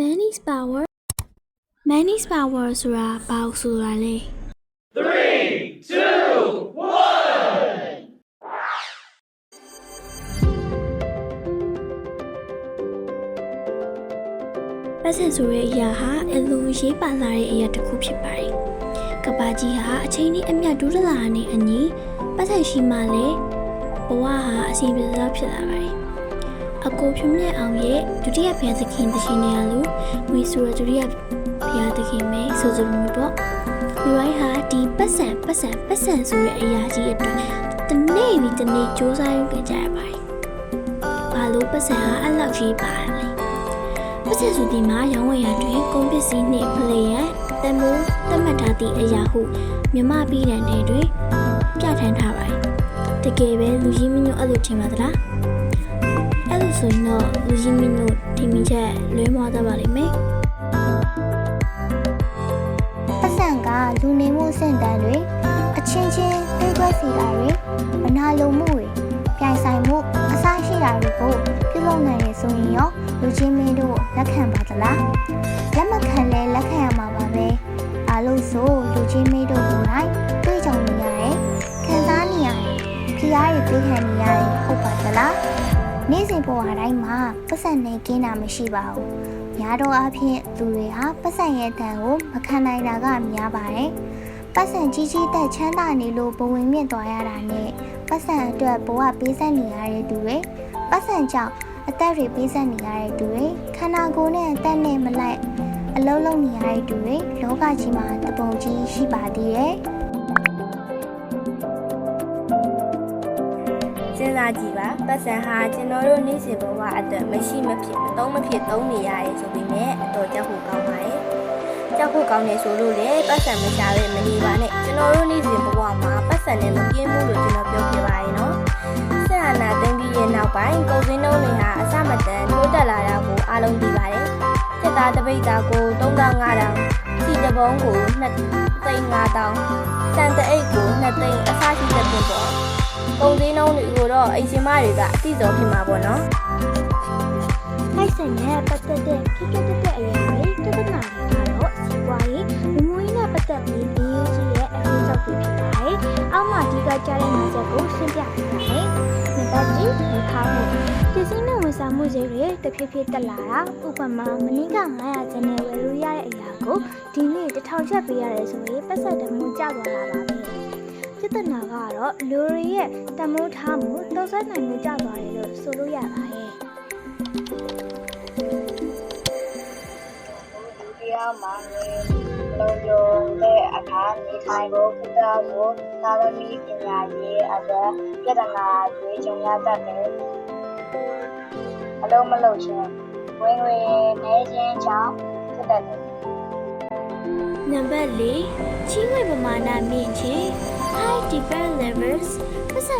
Manny's power Manny's power ဆိုတာဘာလို့ဆိုတာလဲပတ်စံဆိုတဲ့အရာဟာအလိုရေးပါလာတဲ့အရာတစ်ခုဖြစ်ပါတယ်။ကဘာကြီးဟာအချိန်ကြီးအမြတ်ဒူးဒလာနဲ့အညီပတ်စံရှိမှလည်းဘဝဟာအစီအပြေစားဖြစ်လာပါတယ်။ အကိုဖြူမြတ်အောင်ရဲ့ဒုတိယဘုရားသခင်တရှင်နေရလို့ဝီဆိုရဒုတိယဘုရားသခင်ပဲဆိုဆိုမျိုးပေါ့။ဒီဝိုင်းဟာဒီပတ်စံပတ်စံပတ်စံဆိုတဲ့အရာကြီးအတွက်တနေ့ပြီးတနေ့စူးစမ်းရုံကြကြရပါတယ်။ဘာလို့ပတ်စံဟာအဲ့လောက်ကြီးပါလဲ။ပတ်ဆက်စုဒီမှာရောင်းဝယ်ရာတွင်ကုန်ပစ္စည်းနှင့်ဖလေရန်တမိုးသတ်မှတ်ထားသည့်အရာဟုမြမပြည်တန်တဲ့တွင်ပြဋ္ဌာန်းထားပါတယ်။တကယ်ပဲလူကြီးမင်းတို့အဲ့လိုထင်ပါသလား။အဲ့ လိုဆိုရင်တော့လူကြီးမင်းတို့ထင်မိချက်လွဲမှားသွားပါလိမ့်မယ်ပတ်စံကလူနေမှုအဆင့်တန်းတွေအချင်းချင်းတွေးခွဲစီတာတွေမနာလိုမှုတွေပြိုင်ဆိုင်မှုအဆိုင်ရှိတာတွေကိုပြုလုပ်နိုင်ရဆိုရင်ရောလူချင်းမင်းတို့လက်ခံပါသလားလက်မခံလဲလက်ခံရမှာပါပဲအားလို့ဆိုလူချင်းမင်းတို့ကိုယ်တိုင်တွေးကြုံနေရတယ်ခံစားနေရတယ်ဖိအားတွေပေးခံနေရတယ်ဟုတ်ပါသလား နေ့စဉ်ဘဝတိုင်းမှာပတ်စံနေကင်းတာမရှိပါဘူးများတော့အဖြစ်သူတွေဟာပတ်စံရဲ့တန်ကိုမခံနိုင်တာကများပါတယ်။ပတ်စံကြီးကြီးတက်ချမ်းသာနေလို့ဘဝင်မြင့်သွားရတာနဲ့ပတ်စံအတွက်ဘဝပေးဆက်နေရတဲ့သူတွေပတ်စံကြောင့်အသက်တွေပေးဆက်နေရတဲ့သူတွေခန္ဓာကိုယ်နဲ့အသက်နဲ့မလိုက်အလုံးလုံးနေရတဲ့သူတွေလောကကြီးမှာတပုံကြီးရှိပါသေးတယ်။ ကြည့်ပါပတ်စံဟာကျွန်တော်တို့နေ့စဉ်ဘဝအတွက်မရှိမဖြစ်မသုံးမဖြစ်သုံးနေရတယ်ဆိုပေမဲ့အတော်ကြောက်ဖို့ကောင်းပါတယ်ကြောက်ဖို့ကောင်းနေဆိုလို့လေပတ်စံမရှာပဲမနေပါနဲ့ကျွန်တော်တို့နေ့စဉ်ဘဝမှာပတ်စံနဲ့မပြင်းဘူးလို့ကျွန်တော်ပြောပြပါရင်နော်ဆက်အာနာသိမ့်ပြီးရဲ့နောက်ပိုင်းကုန်စည်နှုန်းတွေဟာအဆမတန်ထိုးတက်လာတာကိုအားလုံးသိပါတယ်စစ်သားတပိတ်သားကို3500စီတပုံးကို2သိန်း5000စံတအိတ်ကို2သိန်းအစရှိတဲ့ပြင်ပေါ့ ပုံစည်းနှုံးတွေကိုတော့အိမ်ရှင်မတွေကအတိစောဖြစ်မှာပေါ့နော်လိုက်စင်နဲ့ပတ်သက်တဲ့ဖြစ်ဖြစ်တဲ့အရာတွေပြဿနာတွေကတော့စီးပွားရေးလူမှုရေးနဲ့ပတ်သက်ပြီးအရေးကြီးတဲ့အရေးကြောင့်ဖြစ်ပါတယ်။အောက်မှာဒီကကြားတဲ့နာချက်ကိုရှင်းပြပေးပါမယ်။နံပါတ်1ဒီခါမှုပစ္စည်းနဲ့ဝန်ဆောင်မှုတွေတွေတဖြည်းဖြည်းတက်လာတာဥပမာမနည်းက900ကျန်နဲ့ဝယ်လို့ရတဲ့အရာကိုဒီနေ့1000ချက်ပေးရတယ်ဆိုရင်ပတ်သက်တမှုကျသွားတာပါ ပဲ။ပြဿနာကတော့လူတွေရဲ့တမိုးထားမှုတောက်ဆက်နိုင်မှုကျသွားတယ်လို့ဆိုလို့ရပါတယ်။ဒုတိယမှာနေလုံယုံတဲ့အခါနေထိုင်ဖို့ပြတာကိုသာသမီပညာရေးအတွက်ပြဿနာတွေကြုံရတတ်တယ်။အလုံးမလုံးခြင်းဝင်ငွေနေခြင်းကြောင့်ဖြစ်တတ်တယ်နံပါတ်၄ချင်းဝေပမာဏမြင့်ခြင်း high demand levels ပတ်စံ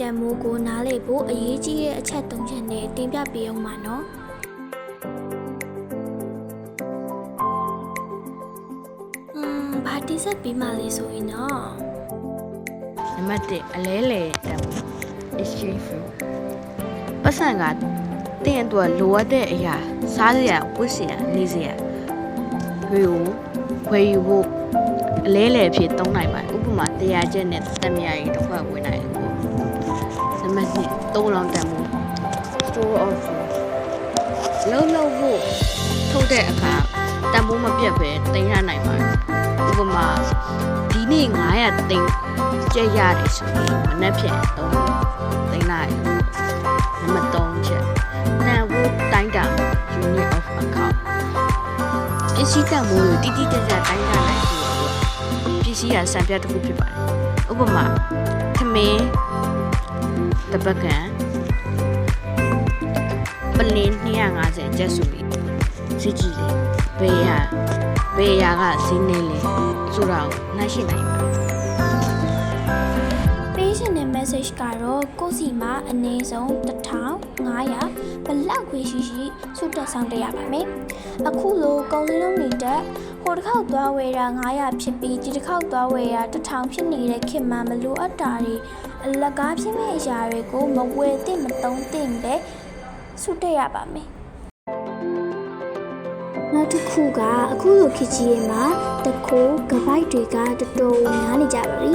တန်မိုးကိုနားလေဖို့အရေးကြီးတဲ့အချက်၃ချက်နဲ့တင်ပြပေးအောင်ပါနော်။음ဘာတိဆက်ပြီးမှလဲဆိုရင်တော့နံပါတ်1အလဲလေတန်ဖိုး exchange free ပတ်စံကတင်းအတွက်လိုအပ်တဲ့အရာစားစရာဝတ်စရာနေစရာတွေကိုဝယ်ယူဖို့အလဲလေဖြစ်သုံးနိုင်ပါတယ်ဥပမာတရားချက်နဲ့တမယာကြီးတစ်ခွက်ဝင်နိုင်တယ် ပေါ့နံပါတ်2သုံးလောင်းတန်ဖိုး store of free လုံးလုံးဖို့ထုတ်တဲ့အခါတန်ဖိုးမပြတ်ပဲတင်ရနိုင်ပါတယ်ဥပမာဒီနေ့900သိန်းကျက်ရတယ်ဆိုရင်မနှက်ဖြန်တော့သိန်းလိုက်နံပါတ်3ချက်နံဝတိုင်းတာ unit of account ပစ္စည်းတန်ဖိုးကိုတိတိကျကျတိုင်းတာနိုင်ပြီးတော့ပစ္စည်းကစံပြတစ်ခုဖြစ်ပါတယ်ဥပမာခမင်း တပတ်ကန်ပလင်း250ကျပ်ဆိုပြီးစီကြည့်လေဘယ်ရဘယ်ရကဈေးနေလဲဆိုတာကိုနှိုင်းရှင်းနိုင်ပါပေးရှင်တဲ့ message ကတော့ကိုယ့်စီမှာအနည်းဆုံး1500ဘလောက်ခွေရှိရှိစုတက်ဆောင်တက်ရပါမယ်။အခုလိုကုန်စည်နှုန်းတွေတက် ဟိုတစ်ခေါက်သွားဝယ်တာ900ဖြစ်ပြီးဒီတစ်ခေါက်သွားဝယ်တာ1000ဖြစ်နေတဲ့ခင်မှမလိုအပ်တာတွေအလကားဖြစ်မဲ့အရာတွေကိုမဝယ်သင့်မသုံးသင့်ပဲစုတက်ရပါမယ်။နောက်တစ်ခုကအခုလိုခေတ်ကြီးရဲ့မှာတခိုးကပိုက်တွေကတော်တော်များနေကြပါပြီ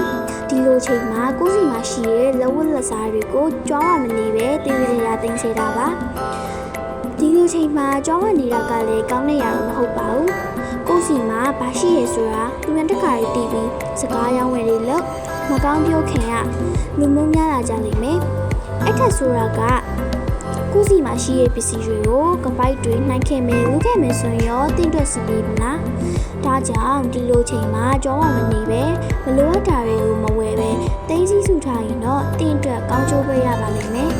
ဒီလိုချိန်မှာကိုယ့်စီမှာရှိတဲ့လက်ဝတ်လက်စားတွေကိုကြွားဝမနေပဲတင်းရရတင်းစေတာပါဒီလိုချိန်မှာကြွားဝနေတာကလည်းကောင်းတဲ့ຢာတော့မဟုတ်ပါဘူးကိုယ့်စီမှာ ဘာရှိရဲဆိုတာလူရန်တခါရီတီးပြီးစကားရောင်းဝယ်တွေလို့မကောင်းပြောခင်ကလူမုန်းများလာကြလိမ့်မယ်အဲ့ထက်ဆိုတာကကိုစီမှာရှိတဲ့ပစ္စည်းတွေကိုကပိုက်တွေနှိုင်းခဲ့မယ်လုပ်ခဲ့မယ်ဆိုရင်ရောတင့်တွက်စီပြီးမလားဒါကြောင့်ဒီလိုချိန်မှာကြောဝမနေပဲမလိုအပ်တာတွေကိုမဝယ်ပဲတင်းစည်းစုထားရင်တော့တင့်တွက်ကောင်းကျိုးပဲရပါလိမ့်မယ်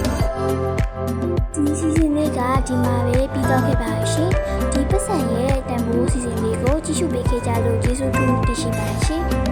ဒီစီစဉ်လေးကဒီမှာပဲပြီးတော့ခဲ့ပါရှင် ဒီပတ်စံရဲ့တန်ဖိုးစီစဉ်လေးကိုကြည့်ရှုပေးခဲ့ကြလို့ကျေးဇူးတင်ရှိပါတယ်ရှင်